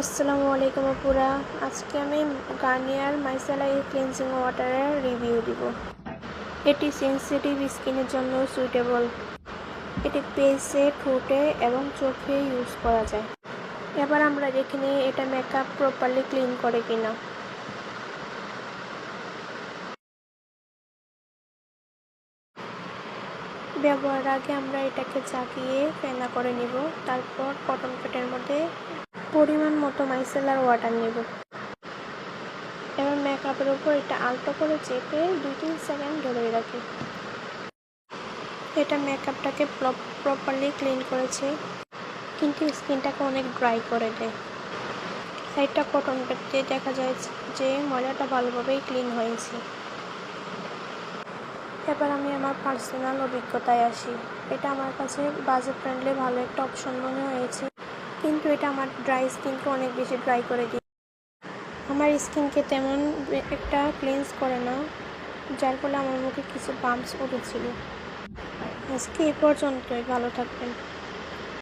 আসসালামু আলাইকুম আপুরা। আজকে আমি গার্নিয়ার মাইসেলাই ক্লিনজিং ওয়াটারের রিভিউ দিব। এটি সেন্সিটিভ স্কিনের জন্য সুইটেবল। এটি পেসে, ঠোঁটে এবং চোখে ইউজ করা যায়। এবার আমরা দেখে নিই এটা মেকআপ প্রপারলি ক্লিন করে কিনা। ব্যবহার আগে আমরা এটাকে চাকিয়ে ফেনা করে নিব। তারপর কটন পেটের মধ্যে পরিমাণ মতো মাইসেলার ওয়াটার নেব। এবার মেকআপের উপর এটা আলতো করে চেপে দুই তিন সেকেন্ড ধরে রাখি। এটা মেকআপটাকে প্রপারলি ক্লিন করেছে, কিন্তু স্কিনটাকে অনেক ড্রাই করে দেয় সাইডটা কটন পেতে দেখা যায় যে ময়লাটা ভালোভাবেই ক্লিন হয়েছে। এবার আমি আমার পার্সোনাল অভিজ্ঞতায় আসি। এটা আমার কাছে বাজেট ফ্রেন্ডলি ভালো একটা অপশন মনে হয়েছে। কিন্তু এটা আমার ড্রাই স্কিনকে অনেক বেশি ড্রাই করে দিই আমার স্কিনকে তেমন একটা ক্লিনস করে না, যার ফলে আমার মুখে কিছু পাম্পস উঠেছিল। আজকে এ পর্যন্তই, ভালো থাকবেন।